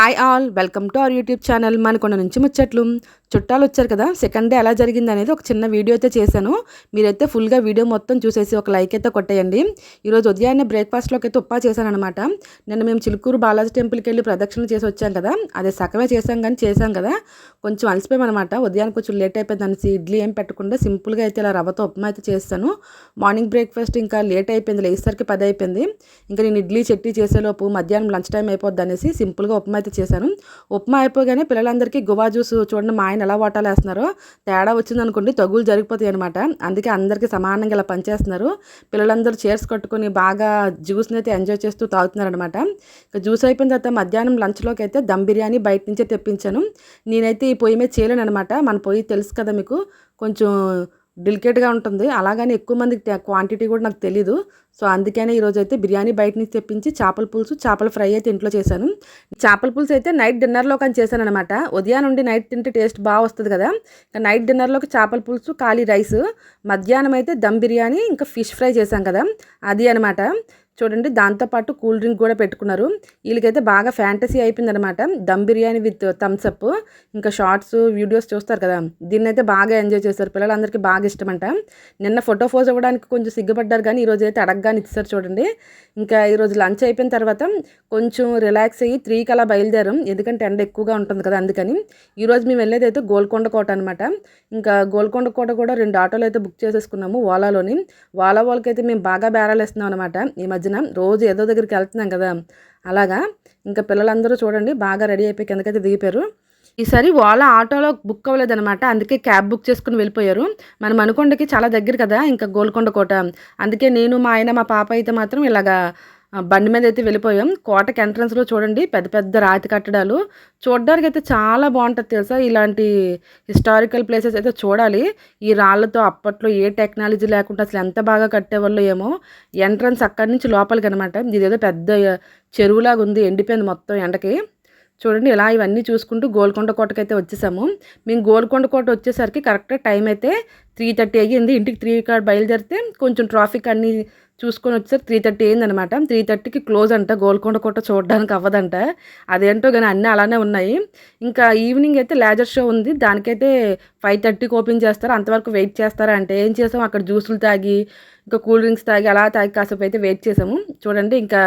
Hi all welcome to our YouTube channel Manakonda నుంచి ముచ్చట్లు చుట్టాలు వచ్చారు కదా సెకండ్ డే ఎలా జరిగింది అనేది ఒక చిన్న వీడియో అయితే చేశాను. మీరైతే ఫుల్గా వీడియో మొత్తం చూసేసి ఒక లైక్ అయితే కొట్టేయండి. ఈరోజు ఉదయాన్నే బ్రేక్ఫాస్ట్లోకి అయితే ఉప్పా చేశానమాట నిన్న మేము చిలుకూరు బాలాజీ టెంపుల్కి వెళ్ళి ప్రదక్షిణ చేసి వచ్చాం కదా అదే సగమే చేసాం కానీ చేసాం కదా. కొంచెం అలసిపోయామన్నమాట. ఉదయానికి కొంచెం లేట్ అయిపోయింది అనేసి ఇడ్లీ ఏం పెట్టకుండా సింపుల్గా అయితే ఇలా రవ్వతో ఉప్మా అయితే చేస్తాను. మార్నింగ్ బ్రేక్ఫాస్ట్ ఇంకా లేట్ అయిపోయింది లేసరికి పది అయిపోయింది. ఇంకా నేను ఇడ్లీ చట్నీ చేసేలోపు మధ్యాహ్నం లంచ్ టైం అయిపోద్ది అనేసి సింపుల్గా ఉప్మా అయితే చేశాను. ఉప్మా అయిపోగానే పిల్లలందరికీ గువా జ్యూస్ చూడండి మా ఆయన ఎలా వాటాలు వేస్తున్నారో. తేడా వచ్చింది అనుకోండి తగులు జరిగిపోతాయి అనమాట అందుకే అందరికీ సమానంగా ఇలా పనిచేస్తున్నారు. పిల్లలందరూ చైర్స్ కట్టుకొని బాగా జ్యూస్ని అయితే ఎంజాయ్ చేస్తూ తాగుతున్నారనమాట ఇక జ్యూస్ అయిపోయిన తర్వాత మధ్యాహ్నం లంచ్లోకి అయితే దమ్ బిర్యానీ బయట నుంచే తెప్పించాను. నేనైతే ఈ పొయ్యి మీద చేయలేను అనమాట మన పొయ్యి తెలుసు కదా మీకు. కొంచెం డెలికేట్గా ఉంటుంది. అలాగని ఎక్కువ మందికి క్వాంటిటీ కూడా నాకు తెలీదు. సో అందుకనే ఈరోజు అయితే బిర్యానీ బయట నుంచి తెప్పించి చేపల పులుసు చేపల ఫ్రై అయితే ఇంట్లో చేశాను. చేపల పులుసు అయితే నైట్ డిన్నర్లో కానీ చేశాను అనమాట ఉదయం నుండి నైట్ తింటే టేస్ట్ బాగా వస్తుంది కదా. ఇంకా నైట్ డిన్నర్లోకి చేపల పులుసు ఖాళీ రైస్ మధ్యాహ్నం అయితే దమ్ బిర్యానీ ఇంకా ఫిష్ ఫ్రై చేశాం కదా. అది అనమాట చూడండి దాంతోపాటు కూల్ డ్రింక్ కూడా పెట్టుకున్నారు. వీళ్ళకైతే బాగా ఫ్యాంటసీ అయిపోయిందనమాట dum biryani with Thums Up ఇంకా షార్ట్స్ వీడియోస్ చూస్తారు కదా. దీన్ని అయితే బాగా ఎంజాయ్ చేస్తారు పిల్లలందరికీ బాగా ఇష్టమంట. నిన్న ఫోటో ఫోజ్ అవ్వడానికి కొంచెం సిగ్గుపడ్డారు కానీ ఈరోజు అయితే అడగ అడగగానే ఇచ్చారు చూడండి. ఇంకా ఈరోజు లంచ్ అయిపోయిన తర్వాత కొంచెం రిలాక్స్ అయ్యి త్రీకి అలా బయలుదేరాం. ఎందుకంటే ఎండ ఎక్కువగా ఉంటుంది కదా అందుకని. ఈరోజు మేము వెళ్ళేది అయితే గోల్కొండ కోట అనమాట ఇంకా గోల్కొండ కోట కూడా రెండు ఆటోలు అయితే బుక్ చేసేసుకున్నాము ఓలాలోని ఓలా వాళ్ళకైతే మేము బాగా బేరాలు వేస్తున్నాం అనమాట ఈ మధ్యన రోజు ఏదో దగ్గరికి వెళ్తున్నాం కదా. అలాగా. ఇంకా పిల్లలందరూ చూడండి బాగా రెడీ అయిపోయి కిందకైతే దిగిపోయారు. ఈసారి ఓలా ఆటోలో బుక్ అవ్వలేదనమాట అందుకే క్యాబ్ బుక్ చేసుకుని వెళ్ళిపోయారు. మన అనుకొండకి చాలా దగ్గర కదా ఇంకా గోల్కొండ కోట. అందుకే నేను మా ఆయన మా పాప అయితే మాత్రం ఇలాగా బండి మీద అయితే వెళ్ళిపోయాం. కోటకి ఎంట్రన్స్లో చూడండి పెద్ద పెద్ద రాతి కట్టడాలు. చూడడానికి అయితే చాలా బాగుంటుంది తెలుసా? ఇలాంటి హిస్టారికల్ ప్లేసెస్ అయితే చూడాలి. ఈ రాళ్ళతో అప్పట్లో ఏ టెక్నాలజీ లేకుండా అసలు ఎంత బాగా కట్టేవాళ్ళు ఏమో. ఎంట్రన్స్ అక్కడి నుంచి లోపలికి అనమాట ఇదేదో పెద్ద చెరువులాగా ఉంది ఎండిపోయింది మొత్తం ఎండకి. చూడండి ఇలా ఇవన్నీ చూసుకుంటూ గోల్కొండ కోటకైతే వచ్చేసాము. మేము గోల్కొండ కోట వచ్చేసరికి కరెక్ట్గా టైం అయితే త్రీ థర్టీ అయ్యింది. ఇంటికి త్రీ కాడ బయలుదేరితే కొంచెం ట్రాఫిక్ అన్నీ చూసుకొని వచ్చేసరికి త్రీ థర్టీ అయిందనమాట త్రీ థర్టీకి క్లోజ్ అంట. గోల్కొండ కోట చూడడానికి అవ్వదంట. అదేంటో కానీ అన్నీ అలానే ఉన్నాయి. ఇంకా ఈవినింగ్ అయితే లేజర్ షో ఉంది. దానికైతే ఫైవ్ థర్టీకి ఓపెన్ చేస్తారు? అంతవరకు వెయిట్ చేస్తారా? అంటే ఏం చేసాం? అక్కడ జ్యూసులు తాగి ఇంకా కూల్ డ్రింక్స్ తాగి అలా తాగి కాసేపు అయితే వెయిట్ చేసాము. చూడండి ఇంకా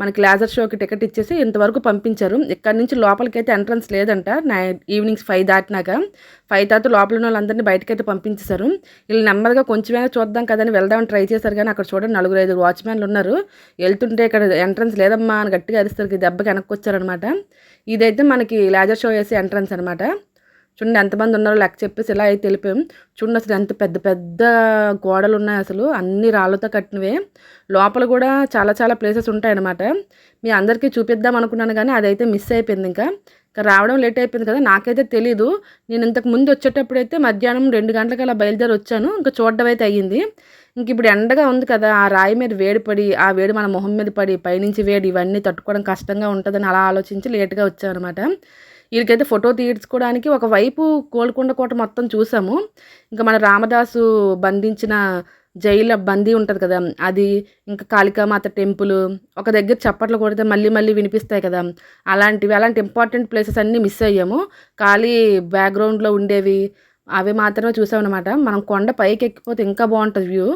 మనకి లేజర్ షోకి టికెట్ ఇచ్చేసి ఇంతవరకు పంపించారు. ఇక్కడ నుంచి లోపలికి అయితే ఎంట్రన్స్ లేదంట. నైట్ ఈవినింగ్స్ ఫైవ్ దాటినాక ఫైవ్ తర్వాత లోపల ఉన్న వాళ్ళందరినీ బయటకైతే అయితే పంపించేశారు. వీళ్ళు నెమ్మదిగా కొంచెమైనా చూద్దాం కదని వెళ్దామని ట్రై చేశారు కానీ అక్కడ చూడండి నలుగురు ఐదు వాచ్మెన్లు ఉన్నారు. వెళ్తుంటే ఇక్కడ ఎంట్రన్స్ లేదమ్మా అని గట్టిగా అరిస్తారు. దెబ్బకి వెనక్కి వచ్చారనమాట ఇదైతే మనకి లేజర్ షో వేసే ఎంట్రన్స్ అనమాట చూడండి ఎంతమంది ఉన్నారో లెక్క చెప్పేసి ఇలా అయితే తెలిపాం చూడండి అసలు ఎంత పెద్ద పెద్ద గోడలు ఉన్నాయి అసలు. అన్ని రాళ్ళతో కట్టినవే. లోపల కూడా చాలా చాలా ప్లేసెస్ ఉంటాయన్నమాట. మీ అందరికీ చూపిద్దాం అనుకున్నాను కానీ అదైతే మిస్ అయిపోయింది ఇంకా. ఇంకా రావడం లేట్ అయిపోయింది కదా నాకైతే తెలీదు. నేను ఇంతకు ముందు వచ్చేటప్పుడు అయితే మధ్యాహ్నం రెండు గంటలకు అలా బయలుదేరి వచ్చాను. ఇంకా చూడడం అయితే అయ్యింది. ఇంక ఇప్పుడు ఎండగా ఉంది కదా ఆ రాయి మీద వేడి పడి ఆ వేడి మన మొహం మీద పడి పైనుంచి వేడి ఇవన్నీ తట్టుకోవడం కష్టంగా ఉంటుందని అలా ఆలోచించి లేట్గా వచ్చాను అనమాట వీరికైతే ఫోటో తీర్చుకోవడానికి ఒకవైపు గోల్కొండ కోట మొత్తం చూసాము. ఇంకా మన రామదాసు బంధించిన జైలు బందీ ఉంటుంది కదా అది ఇంకా కాళికామాత టెంపుల్ ఒక దగ్గర చప్పట్లు కొడితే మళ్ళీ మళ్ళీ వినిపిస్తాయి కదా. అలాంటివి అలాంటి ఇంపార్టెంట్ ప్లేసెస్ అన్నీ మిస్ అయ్యాము. ఖాళీ బ్యాక్గ్రౌండ్లో ఉండేవి అవి మాత్రమే చూసామన్నమాట. మనం కొండ పైకి ఎక్కిపోతే ఇంకా బాగుంటుంది వ్యూ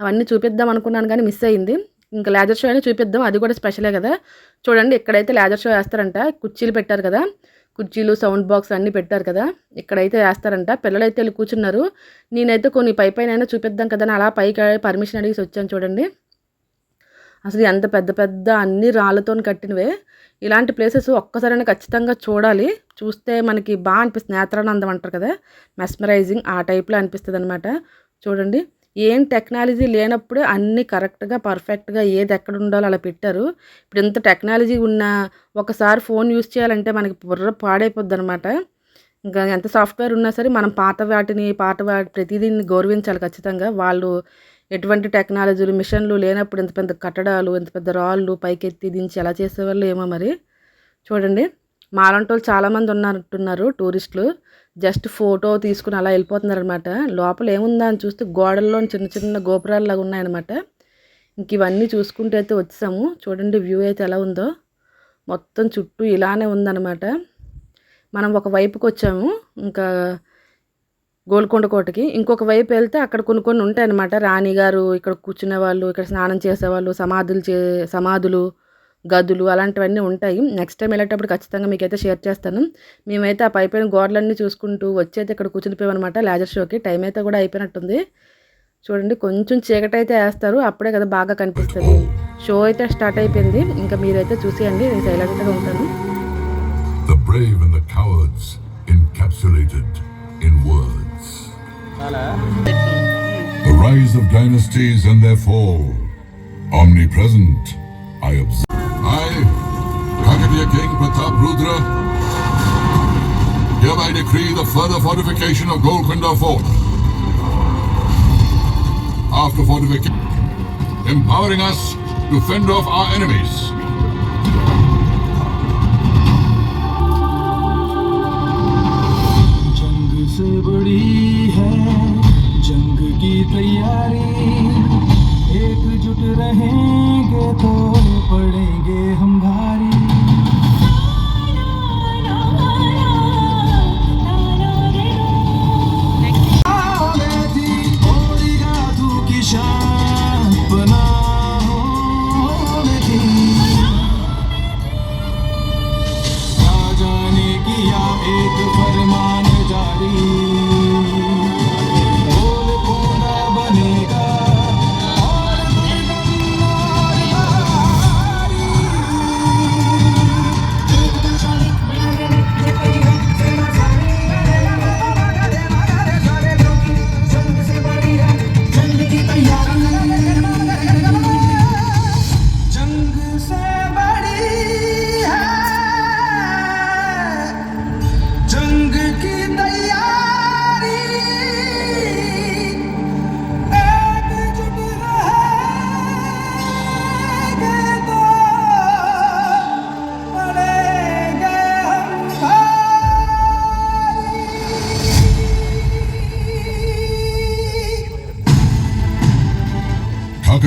అవన్నీ చూపిద్దాం అనుకున్నాను కానీ మిస్ అయ్యింది ఇంకా లేజర్ షో అయినా చూపిద్దాం అది కూడా స్పెషలే కదా. చూడండి ఇక్కడైతే లేజర్ షో వేస్తారంట కుర్చీలు పెట్టారు కదా కుర్చీలు సౌండ్ బాక్స్ అన్నీ పెట్టారు కదా. ఇక్కడైతే వేస్తారంట. పిల్లలైతే వెళ్ళి కూర్చున్నారు. నేనైతే కొన్ని పై పైన చూపిద్దాం కదా అలా పైకి పర్మిషన్ అడిగి వచ్చాను చూడండి. అసలు ఎంత పెద్ద పెద్ద అన్ని రాళ్ళతో కట్టినవే. ఇలాంటి ప్లేసెస్ ఒక్కసారైనా ఖచ్చితంగా చూడాలి. చూస్తే మనకి బాగా అనిపిస్తుంది. నేత్రానందం అంటారు కదా. మెస్మరైజింగ్ ఆ టైప్లో అనిపిస్తుంది అనమాట చూడండి. ఏం టెక్నాలజీ లేనప్పుడు అన్నీ కరెక్ట్గా పర్ఫెక్ట్గా ఏది ఎక్కడ ఉండాలో అలా పెట్టారు. ఇప్పుడు ఇంత టెక్నాలజీ ఉన్నా ఒకసారి ఫోన్ యూస్ చేయాలంటే మనకి బుర్ర పాడైపోద్ది అనమాట ఇంకా ఎంత సాఫ్ట్వేర్ ఉన్నా సరే మనం పాత వాటిని పాత వాటి ప్రతిదీని గౌరవించాలి ఖచ్చితంగా. వాళ్ళు ఎటువంటి టెక్నాలజీలు మిషన్లు లేనప్పుడు ఇంత పెద్ద కట్టడాలు ఇంత పెద్ద రాళ్ళు పైకెత్తి దించి ఎలా చేసేవాళ్ళు ఏమో మరి. చూడండి మాలంటోళ్ళు చాలామంది ఉన్నట్టున్నారు టూరిస్టులు. జస్ట్ ఫోటో తీసుకుని అలా వెళ్ళిపోతున్నారు అనమాట లోపల ఏముందా అని చూస్తే గోడల్లో చిన్న చిన్న గోపురాలు ఉన్నాయన్నమాట. ఇంక ఇవన్నీ చూసుకుంటూ అయితే వచ్చాము. చూడండి వ్యూ అయితే ఎలా ఉందో. మొత్తం చుట్టూ ఇలానే ఉందన్నమాట. మనం ఒక వైపుకి వచ్చాము. ఇంకా గోల్కొండ కోటకి. ఇంకొక వైపు వెళ్తే అక్కడ కొన్ని కొన్ని ఉంటాయన్నమాట. రాణిగారు ఇక్కడ కూర్చునే వాళ్ళు ఇక్కడ స్నానం చేసేవాళ్ళు సమాధులు చే సమాధులు గదులు అలాంటివన్నీ ఉంటాయి. నెక్స్ట్ టైం వెళ్ళేటప్పుడు ఖచ్చితంగా మీకైతే షేర్ చేస్తాను. మేమైతే ఆ పైపైన గోడలన్నీ చూసుకుంటూ వచ్చి ఇక్కడ కూర్చునిపోయామన్నమాట లేజర్ షోకి టైం అయితే కూడా అయిపోయినట్టుంది. చూడండి కొంచెం చీకటి అయితే వేస్తారు. అప్పుడే కదా బాగా కనిపిస్తుంది. షో అయితే స్టార్ట్ అయిపోయింది. ఇంకా మీరైతే చూసేయండి. నేను సైలెంట్గా ఉంటాను. The brave and the cowards encapsulated in words. The rise of dynasties and their fall. Omnipresent, I observe. I, Kakatiya King Pratap Rudra, hereby decree the further fortification of Golconda Fort. After fortification, empowering us to fend off our enemies. जंग से बड़ी किया एक फरमान जारी।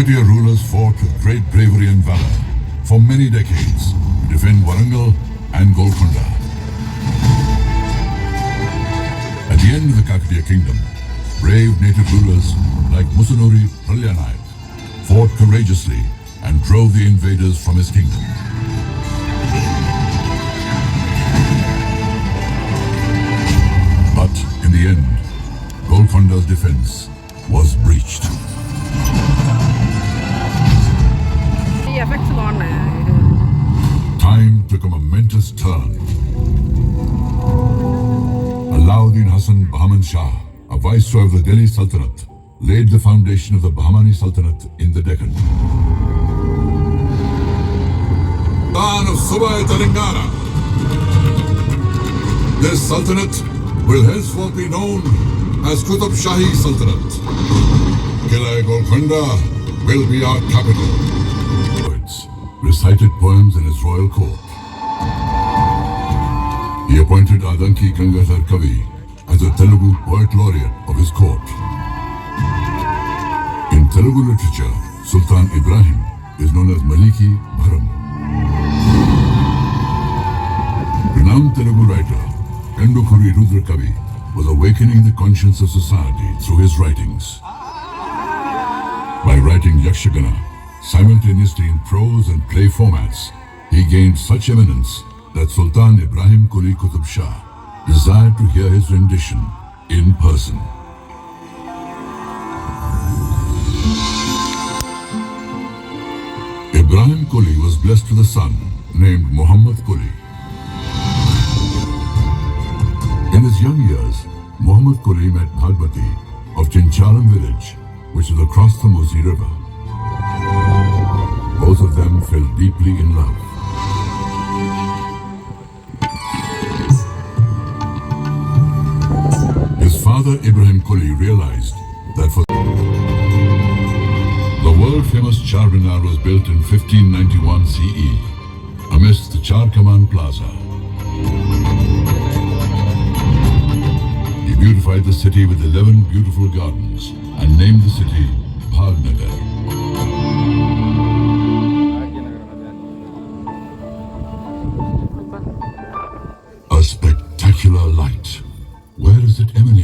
Kakatiya rulers fought with great bravery and valor for many decades to defend Warangal and Golconda. At the end of the Kakatiya kingdom, brave native rulers like Musunuri Pralyanayak fought courageously and drove the invaders from his kingdom. But in the end, Golconda's defense was breached. Effects Time took a momentous turn. Alauddin Hasan Bahman Shah, a viceroy of the Delhi Sultanate, laid the foundation of the Bahmani Sultanate in the Deccan. Khan of Subay Telangana. This Sultanate will henceforth be known as Qutb Shahi Sultanate. Qila Golconda will be our capital. Recited poems in his royal court. He appointed Adanki Gangadhar Kavi as a Telugu poet laureate of his court. In Telugu literature, Sultan Ibrahim is known as Maliki Bharam. Renowned Telugu writer Kandukuri Rudra Kavi was awakening the conscience of society through his writings. By writing Yakshagana simultaneously in prose and play formats, he gained such eminence that Sultan Ibrahim Kuli Qutub Shah desired to hear his rendition in person. Ibrahim Kuli was blessed with a son named Muhammad Kuli. In his young years, Muhammad Kuli met Bhagwati of Chinchalam village, which is across the Musi River. Both of them fell deeply in love. His father Ibrahim Kuli realized that for the world famous Charminar was built in 1591 CE amidst the Char Kaman Plaza. He beautified the city with 11 beautiful gardens and named the city Bhagnagar.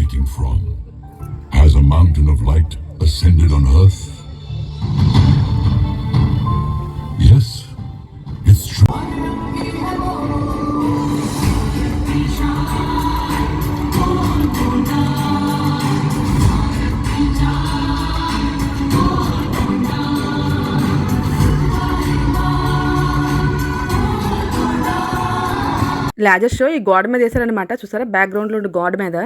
Is emanating from? Has a mountain of light ascended on earth? Yes, it's true. Laser show ఈ గోడ మీద వేసారనమాట చూసారా బ్యాక్గ్రౌండ్లో ఉండే గోడ మీద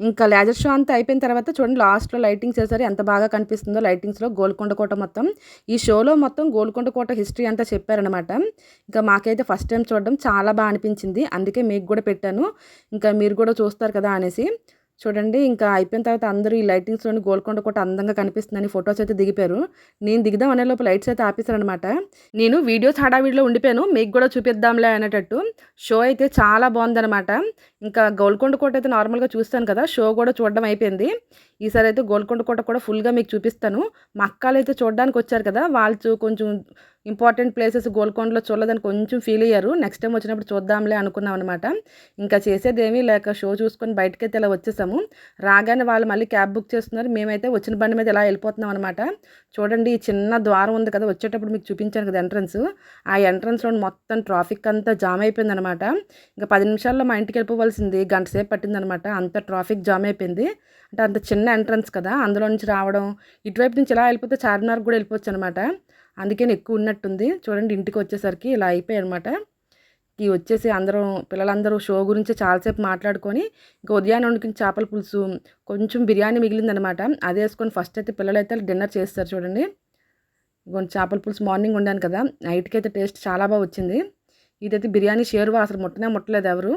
ఇంకా laser show అంతా అయిపోయిన తర్వాత చూడండి లాస్ట్లో లైటింగ్స్ వేసారు ఎంత బాగా కనిపిస్తుందో లైటింగ్స్లో గోల్కొండ కోట మొత్తం. ఈ షోలో మొత్తం గోల్కొండ కోట హిస్టరీ అంతా చెప్పారనమాట ఇంకా మాకైతే ఫస్ట్ టైం చూడడం చాలా బాగా అనిపించింది. అందుకే మీకు కూడా పెట్టాను. ఇంకా మీరు కూడా చూస్తారు కదా అనేసి. చూడండి ఇంకా అయిపోయిన తర్వాత అందరూ ఈ లైటింగ్స్లోని గోల్కొండ కోట అందంగా కనిపిస్తుందని ఫొటోస్ అయితే దిగిపారు. నేను దిగుదాం అనే లోపు లైట్స్ అయితే ఆపేశారనమాట నేను వీడియోస్ హడావిడిలో ఉండిపోయాను మీకు కూడా చూపిద్దాంలే అనేటట్టు. షో అయితే చాలా బాగుందనమాట ఇంకా గోల్కొండ కోట అయితే నార్మల్గా చూస్తాను కదా షో కూడా చూడడం అయిపోయింది. ఈసారి అయితే గోల్కొండ కోట కూడా ఫుల్గా మీకు చూపిస్తాను. మా అక్కలు అయితే చూడడానికి వచ్చారు కదా వాళ్ళు చూ- కొంచెం ఇంపార్టెంట్ ప్లేసెస్ గోల్కొండలో చూడలేదని కొంచెం ఫీల్ అయ్యారు. నెక్స్ట్ టైం వచ్చినప్పుడు చూద్దాంలే అనుకున్నాం అనమాట ఇంకా చేసేదేమీ లేక షో చూసుకొని బయటకైతే ఇలా వచ్చేసాము. రాగానే వాళ్ళు మళ్ళీ క్యాబ్ బుక్ చేస్తున్నారు. మేమైతే వచ్చిన బండి మీద ఇలా వెళ్ళిపోతున్నాం అనమాట చూడండి ఈ చిన్న ద్వారం ఉంది కదా వచ్చేటప్పుడు మీకు చూపించాను కదా ఎంట్రన్స్ ఆ ఎంట్రన్స్లో మొత్తం ట్రాఫిక్ అంతా జామ్ అయిపోయింది అనమాట ఇంకా పది నిమిషాల్లో మా ఇంటికి వెళ్ళిపోవాల్సింది. గంట సేపు పట్టిందనమాట అంత ట్రాఫిక్ జామ్ అయిపోయింది. అంటే అంత చిన్న ఎంట్రన్స్ కదా. అందులో నుంచి రావడం ఇటువైపు నుంచి ఇలా వెళ్ళిపోతే చార్మినార్ కూడా వెళ్ళిపోవచ్చు అనమాట అందుకని ఎక్కువ ఉన్నట్టుంది. చూడండి ఇంటికి వచ్చేసరికి ఇలా అయిపోయాయి అనమాట ఈ వచ్చేసి అందరం పిల్లలందరూ షో గురించి చాలాసేపు మాట్లాడుకొని ఇంకా ఉదయాన్నే వండుకుని చేపల పులుసు కొంచెం బిర్యానీ మిగిలిందనమాట అది వేసుకొని ఫస్ట్ అయితే పిల్లలు అయితే డిన్నర్ చేస్తారు చూడండి. చేపల పులుసు మార్నింగ్ వండాను కదా నైట్కి అయితే టేస్ట్ చాలా బాగా వచ్చింది. ఇదైతే బిర్యానీ షేర్వా అసలు ముట్టనే ముట్టలేదు ఎవరు.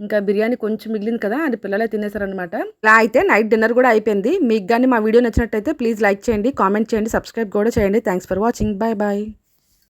ఇంకా బిర్యానీ కొంచెం మిగిలింది కదా అది పిల్లలే తినేసారనమాట ఇలా అయితే నైట్ డిన్నర్ కూడా అయిపోయింది. మీకు కానీ మా వీడియో నచ్చినట్టయితే ప్లీజ్ లైక్ చేయండి కామెంట్ చేయండి సబ్స్క్రైబ్ కూడా చేయండి. Thanks for watching. Bye bye.